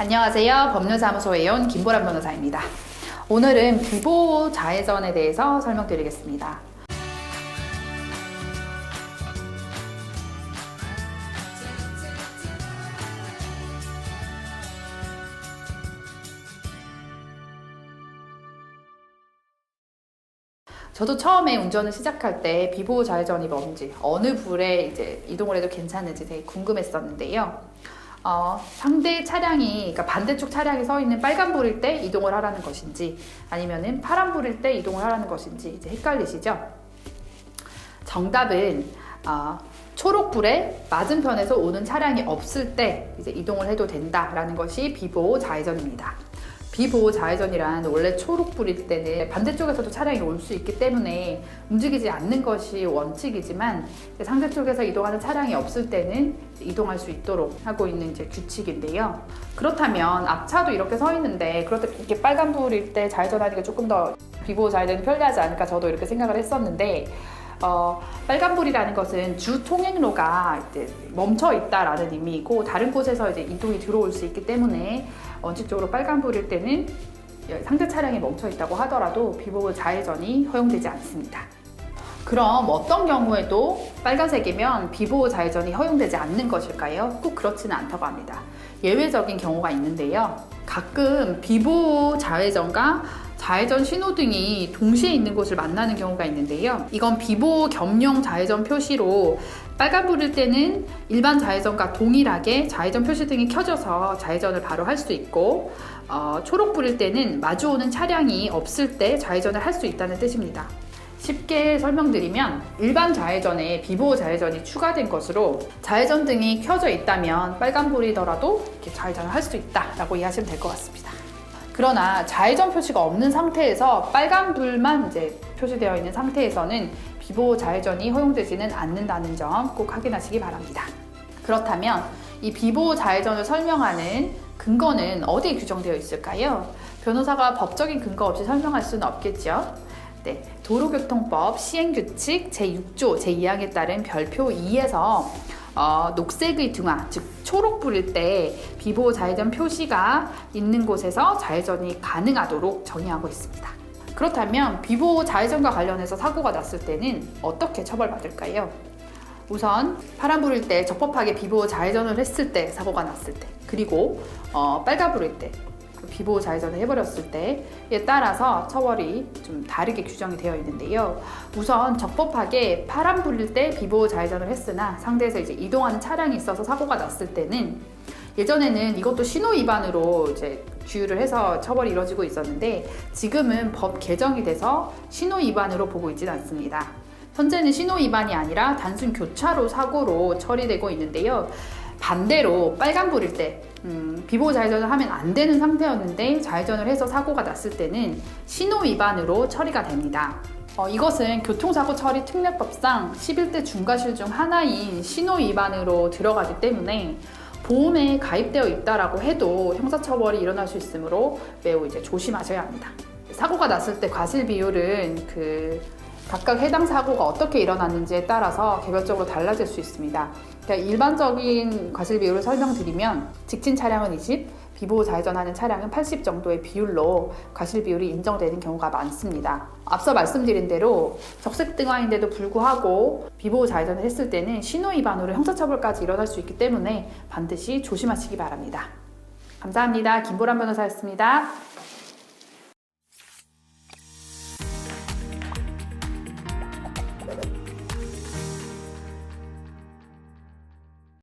안녕하세요. 법률사무소에 온 김보람 변호사입니다. 오늘은 비보 자해전에 대해서 설명드리겠습니다. 저도 처음에 운전을 시작할 때 비보 좌회전이 뭔지 어느 불에 이제 이동을 해도 괜찮은지 되게 궁금했었는데요. 어, 상대 차량이 그러니까 반대쪽 차량이 서 있는 빨간 불일 때 이동을 하라는 것인지 아니면은 파란 불일 때 이동을 하라는 것인지 이제 헷갈리시죠? 정답은 어, 초록불에 맞은편에서 오는 차량이 없을 때 이제 이동을 해도 된다라는 것이 비보호 좌회전입니다. 비보호 좌회전이란 원래 초록불일 때는 반대쪽에서도 차량이 올 수 있기 때문에 움직이지 않는 것이 원칙이지만 상대쪽에서 이동하는 차량이 없을 때는 이동할 수 있도록 하고 있는 이제 규칙인데요. 그렇다면 앞차도 이렇게 서 있는데 때 이렇게 빨간불일 때 좌회전하니까 조금 더 비보호 좌회전이 편리하지 않을까 저도 이렇게 생각을 했었는데 어, 빨간불이라는 것은 주 통행로가 이제 멈춰 있다라는 의미이고 다른 곳에서 이제 이동이 들어올 수 있기 때문에 원칙적으로 빨간불일 때는 상대 차량이 멈춰 있다고 하더라도 비보호 좌회전이 허용되지 않습니다. 그럼 어떤 경우에도 빨간색이면 비보호 좌회전이 허용되지 않는 것일까요? 꼭 그렇지는 않다고 합니다. 예외적인 경우가 있는데요. 가끔 비보호 좌회전과 좌회전 신호등이 동시에 있는 곳을 만나는 경우가 있는데요. 이건 비보호 겸용 좌회전 표시로 빨간불일 때는 일반 좌회전과 동일하게 좌회전 표시등이 켜져서 좌회전을 바로 할 수 있고 어, 초록불일 때는 마주오는 차량이 없을 때 좌회전을 할 수 있다는 뜻입니다. 쉽게 설명드리면 일반 좌회전에 비보호 좌회전이 추가된 것으로 좌회전 등이 켜져 있다면 빨간불이더라도 이렇게 좌회전을 할 수 있다라고 이해하시면 될 것 같습니다. 그러나 좌회전 표시가 없는 상태에서 빨간불만 이제 표시되어 있는 상태에서는 비보호 좌회전이 허용되지는 않는다는 점 꼭 확인하시기 바랍니다. 그렇다면 이 비보호 좌회전을 설명하는 근거는 어디에 규정되어 있을까요? 변호사가 법적인 근거 없이 설명할 수는 없겠죠. 네, 도로교통법 시행규칙 제6조 제2항에 따른 별표 2에서 어, 녹색의 등화, 즉 초록불일 때 비보호 좌회전 표시가 있는 곳에서 좌회전이 가능하도록 정의하고 있습니다. 그렇다면 비보호 좌회전과 관련해서 사고가 났을 때는 어떻게 처벌받을까요? 우선 파란불일 때 적법하게 비보호 좌회전을 했을 때 사고가 났을 때 그리고 어, 빨간불일 때 비보호 좌회전을 해버렸을 때에 따라서 처벌이 좀 다르게 규정이 되어 있는데요. 우선 적법하게 파란 불일 때 비보호 좌회전을 했으나 상대에서 이제 이동하는 차량이 있어서 사고가 났을 때는 예전에는 이것도 신호 위반으로 이제 규율을 해서 처벌이 이루어지고 있었는데 지금은 법 개정이 돼서 신호 위반으로 보고 있지는 않습니다. 현재는 신호 위반이 아니라 단순 교차로 사고로 처리되고 있는데요. 반대로 빨간불일 때 음, 비보호 좌회전을 하면 안 되는 상태였는데 좌회전을 해서 사고가 났을 때는 신호 위반으로 처리가 됩니다. 어, 이것은 교통사고 처리 특례법상 11대 중과실 중 하나인 신호 위반으로 들어가기 때문에 보험에 가입되어 있다라고 해도 형사처벌이 일어날 수 있으므로 매우 이제 조심하셔야 합니다. 사고가 났을 때 과실 비율은 그 각각 해당 사고가 어떻게 일어났는지에 따라서 개별적으로 달라질 수 있습니다. 그러니까 일반적인 과실 비율을 설명드리면 직진 차량은 20, 비보호 좌회전하는 차량은 80 정도의 비율로 과실 비율이 인정되는 경우가 많습니다. 앞서 말씀드린 대로 적색 등화인데도 불구하고 비보호 좌회전을 했을 때는 신호 위반으로 형사처벌까지 일어날 수 있기 때문에 반드시 조심하시기 바랍니다. 감사합니다. 김보람 변호사였습니다.